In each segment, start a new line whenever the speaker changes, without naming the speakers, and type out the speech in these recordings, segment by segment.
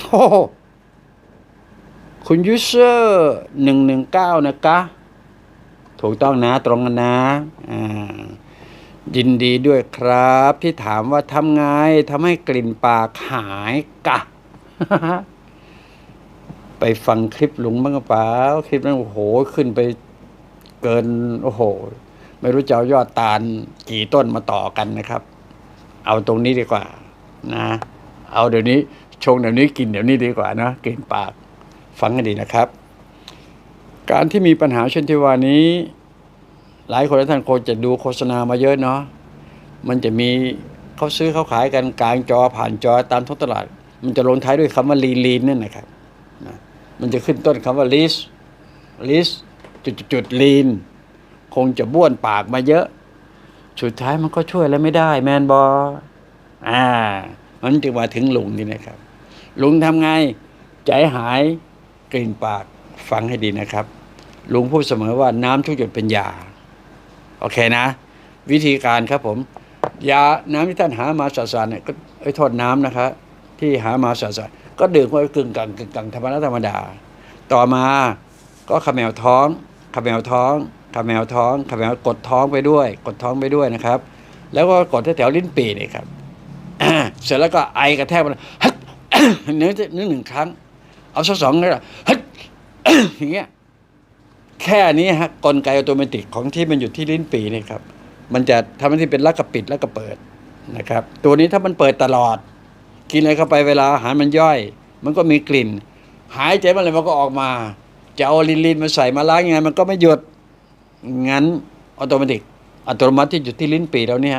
โอ้คุณยูเซอร์หนึ่งหนึ่งเก้านะกะถูกต้องนะตรงกันนะอ่ายินดีด้วยครับ ที่ถามว่าทำไงทำให้กลิ่นปากหายกะ ไปฟังคลิปลุงบ้างเปล่าคลิปนั้นโอ้โห ขึ้นไปเกิน โอ้โห ไม่รู้จะเอายอดตาลกี่ต้นมาต่อกันนะครับ เอาตรงนี้ดีกว่า นะ เอาเดี๋ยวนี้ ชงเดี๋ยวนี้กินเดี๋ยวนี้ดีกว่านะกลิ่นปากฟังกันดีนะครับ การที่มีปัญหาเช่นที่ว่านี้ หลายคนและท่านคงจะดูโฆษณามาเยอะเนาะมันจะมีเขาซื้อเขาขายกันกลางจอผ่านจอตามท้องตลาด มันจะลงท้ายด้วยคำว่าลีนลีนนั่นนะครับนะมันจะขึ้นต้นคำว่าลิสลิสจุดจุดลีนคงจะบ้วนปากมาเยอะ สุดท้ายมันก็ช่วยอะไรไม่ได้ แมนบออ่า มันจึงมาถึงลุงนี่นะครับ ลุงทำไง ใจหายกลิ่นปากฟังให้ดีนะครับ ลุงพูดเสมอว่าน้ำทุกหยดเป็นยา โอเคนะ วิธีการครับผม ยาน้ำที่ท่านหามาสาสารเนี่ยก็ไอ้ยโทษน้ำนะคะ ที่หามาสาสารก็ดื่มไว้กึ่งกลางกึ่งกลางธรรมดาธรรมดา ต่อมาก็ขมแมวท้องขมแมวท้องขมแมวท้องขมแมวกดท้องไปด้วย กดท้องไปด้วยนะครับ แล้วก็กดแถวลิ้นปีนี่ครับเสร็จแล้วก็ไอกระแทกมันฮึดเนื้อเนื้อหนึ่งครั้ง เอาสักสองเลยฮึดอย่างเงี้ยแค่นี้ฮะกลไกอัตโนมัติของที่มันอยู่ที่ลิ้นปีนี่ครับ มันจะทำหน้าที่เป็นล้วก็ปิดล้วก็เปิดนะครับ ตัวนี้ถ้ามันเปิดตลอด กินอะไรเข้าไปเวลาอาหารมันย่อย มันก็มีกลิ่น หายใจมื่อไรมันก็ออกมาจะเอาลินลินมาใส่มาล้างยังไงมันก็ไม่หยุดงั้นอัตโนมัติอัตโนมัติที่อยู่ที่ลิ้นปีแล้วเนี่ย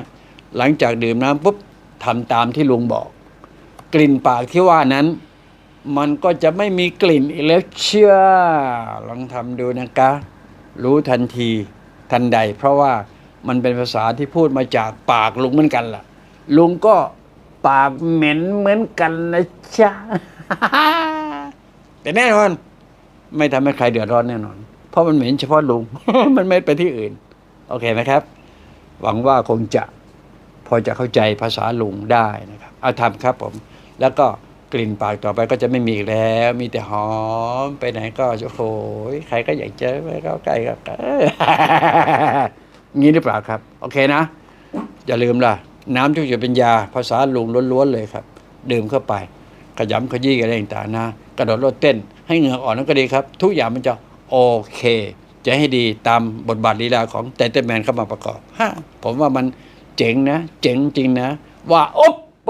หลังจากดื่มน้ำปุ๊บทำตามที่ลุงบอก กลิ่นปากที่ว่านั้น มันก็จะไม่มีกลิ่นอีกแล้วเชื่อ ลองทำดูนะคะ รู้ทันทีทันใด เพราะว่ามันเป็นภาษาที่พูดมาจากปากลุงเหมือนกันล่ะ ลุงก็ปากเหม็นเหมือนกันนะจ๊ะแต่แน่นอน ไม่ทำให้ใครเดือดร้อนแน่นอน เพราะมันเหม็นเฉพาะลุง มันไม่ไปที่อื่น โอเคไหมครับ หวังว่าคงจะพอจะเข้าใจภาษาลุงได้นะครับ เอาทำครับผม แล้วก็กลิ่นปากต่อไปก็จะไม่มีอีกแล้ว มีแต่หอมไปไหนก็โอ้โหใครก็อยากเจอไปเข้าใกล้ครับงี้หรือเปล่าครับ โอเคนะ อย่าลืมล่ะ น้ำทุกอย่างเป็นยา ภาษาลุงล้วนๆเลยครับ ดื่มเข้าไป ขยำขยี้อะไรต่างๆนะกระโดดโลดเต้น ให้เหงื่ออ่อนนั่นก็ดีครับ ทุกอย่างมันจะโอเค จะให้ดีตามบทบาทลีลาของไตเติ้ลแมนเข้ามาประกอบฮะผมว่ามันเจ๋งนะ เจ๋งจริงนะ ว่าโอ๊ปโป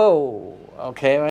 โอเคไหม